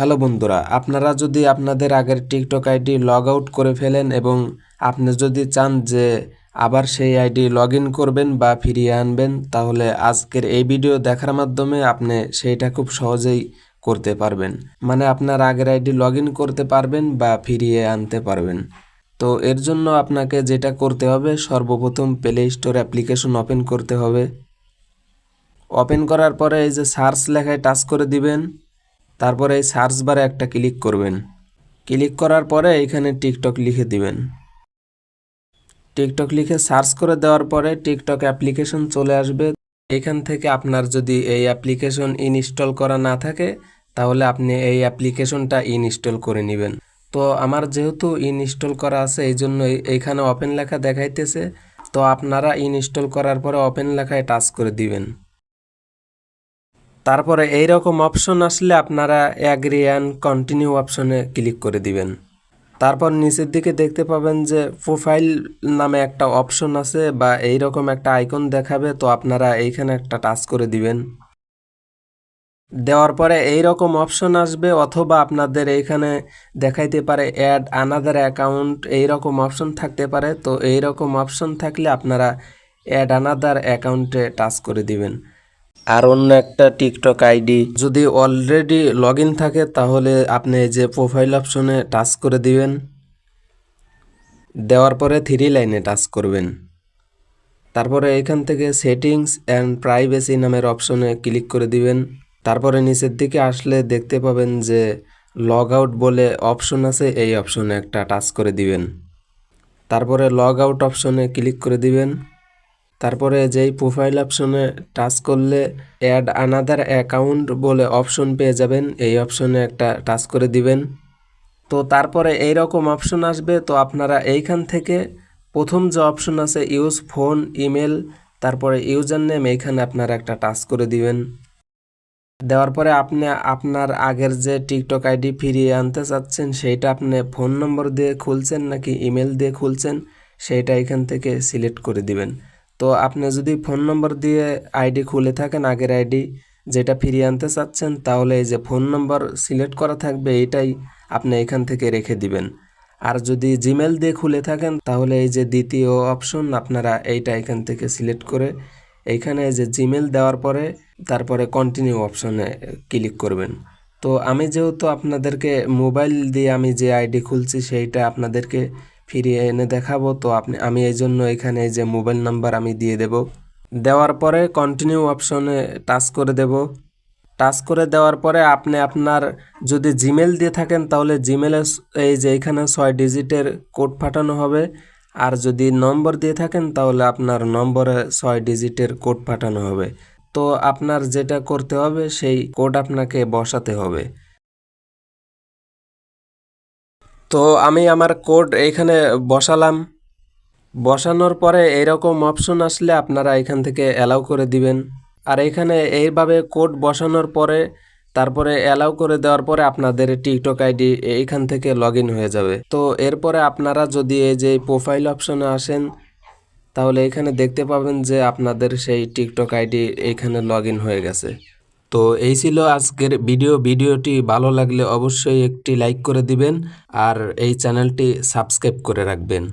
Hello বন্ধুরা, আপনারা যদি আপনাদের আগের টিকটক আইডি লগ আউট করে ফেলেন এবং আপনি যদি চান যে আবার সেই আইডি লগ করবেন বা ফিরিয়ে আনবেন, তাহলে আজকের এই ভিডিও দেখার মাধ্যমে আপনি সেইটা খুব সহজেই করতে পারবেন। মানে আপনার আগের আইডি লগ করতে পারবেন বা ফিরিয়ে আনতে পারবেন। তো এর জন্য আপনাকে যেটা করতে হবে, সর্বপ্রথম প্লে স্টোর অ্যাপ্লিকেশন ওপেন করতে হবে। ওপেন করার পরে এই যে সার্চ লেখায় টাচ করে দিবেন। তারপরে এই সার্চ বারে একটা ক্লিক করবেন। ক্লিক করার পরে এখানে টিকটক লিখে দিবেন। টিকটক লিখে সার্চ করে দেওয়ার পরে টিকটক অ্যাপ্লিকেশন চলে আসবে। এখান থেকে আপনার যদি এই অ্যাপ্লিকেশন ইনস্টল করা না থাকে, তাহলে আপনি এই অ্যাপ্লিকেশনটা ইনস্টল করে নেবেন। তো আমার যেহেতু ইনস্টল করা আছে, এই জন্য এই- এইখানে ওপেন লেখা দেখাইতেছে। তো আপনারা ইনস্টল করার পরে ওপেন লেখায় টাচ করে দিবেন। তারপরে এই রকম অপশন আসলে আপনারা অ্যাগ্রি অ্যান্ড কন্টিনিউ অপশনে ক্লিক করে দিবেন। তারপর নিচের দিকে দেখতে পাবেন যে প্রোফাইল নামে একটা অপশন আছে বা এই রকম একটা আইকন দেখাবে, তো আপনারা এইখানে একটা টাচ করে দিবেন। দেওয়ার পরে এই রকম অপশন আসবে অথবা আপনাদের এইখানে দেখাইতে পারে অ্যাড আনাদার অ্যাকাউন্ট এই রকম অপশন থাকতে পারে, তো এই রকম অপশন থাকলে আপনারা অ্যাড আনাদার অ্যাকাউন্টে টাচ করে দিবেন। আর অন্য একটা টিকটক আইডি। যদি অলরেডি লগ থাকে, তাহলে আপনি যে প্রোফাইল অপশনে টাচ করে দিবেন। দেওয়ার পরে থ্রি লাইনে টাচ করবেন। তারপরে এখান থেকে সেটিংস অ্যান্ড প্রাইভেসি নামের অপশনে ক্লিক করে দিবেন। তারপরে নিচের দিকে আসলে দেখতে পাবেন যে লগ আউট বলে অপশন আছে, এই অপশনে একটা টাচ করে দিবেন। তারপরে লগ আউট অপশনে ক্লিক করে দিবেন। তারপরে যেই প্রোফাইল অপশনে টাচ করলে অ্যাড আনাদার অ্যাকাউন্ট বলে অপশন পেয়ে যাবেন। এই অপশনে একটা টাচ করে দিবেন। তো তারপরে এই রকম অপশন আসবে। তো আপনারা এইখান থেকে প্রথম যে অপশন আছে ইউজ ফোন ইমেল তারপরে ইউজার নেম এইখানে আপনারা একটা টাচ করে দিবেন। দেওয়ার পরে আপনি আপনার আগের যে টিকটক আইডি ফিরিয়ে আনতে চাচ্ছেন, সেইটা আপনি ফোন নম্বর দিয়ে খুলছেন নাকি ইমেল দিয়ে খুলছেন, সেইটা এখান থেকে সিলেক্ট করে দিবেন। তো আপনি যদি ফোন নম্বর দিয়ে আইডি খুলে থাকেন, আগের আইডি যেটা ফিরিয়ে আনতে চাচ্ছেন, তাহলে এই যে ফোন নম্বর সিলেক্ট করা থাকবে, এটাই আপনি এখান থেকে রেখে দিবেন। আর যদি জিমেল দিয়ে খুলে থাকেন, তাহলে এই যে দ্বিতীয় অপশন আপনারা এইটা এখান থেকে সিলেক্ট করে এইখানে এই যে জিমেল দেওয়ার পরে তারপরে কন্টিনিউ অপশনে ক্লিক করবেন। তো আমি যেহেতু আপনাদেরকে মোবাইল দিয়ে আমি যে আইডি খুলছি, সেইটা আপনাদেরকে ফিরিয়ে এনে দেখাবো। তো আপনি, আমি এই জন্য এখানে এই যে মোবাইল নাম্বার আমি দিয়ে দেব। দেওয়ার পরে কন্টিনিউ অপশনে টাচ করে দেব। টাচ করে দেওয়ার পরে আপনি আপনার যদি জিমেল দিয়ে থাকেন, তাহলে জিমেলে এই যে এখানে ছয় ডিজিটের কোড পাঠানো হবে। আর যদি নম্বর দিয়ে থাকেন, তাহলে আপনার নম্বরে ছয় ডিজিটের কোড পাঠানো হবে। তো আপনার যেটা করতে হবে, সেই কোড আপনাকে বসাতে হবে। তো আমি আমার কোড এইখানে বসালাম। বসানোর পরে এইরকম অপশন আসলে আপনারা এখান থেকে অ্যালাউ করে দিবেন। আর এখানে এইভাবে কোড বসানোর পরে, তারপরে অ্যালাউ করে দেওয়ার পরে আপনাদের টিকটক আইডি এইখান থেকে লগ হয়ে যাবে। তো এরপরে আপনারা যদি এই যে প্রোফাইল অপশনে আসেন, তাহলে এখানে দেখতে পাবেন যে আপনাদের সেই টিকটক আইডি এইখানে লগ হয়ে গেছে। তো এই ছিল আজকের ভিডিও। ভিডিওটি ভালো লাগলে অবশ্যই একটি লাইক করে দিবেন আর এই চ্যানেলটি সাবস্ক্রাইব করে রাখবেন।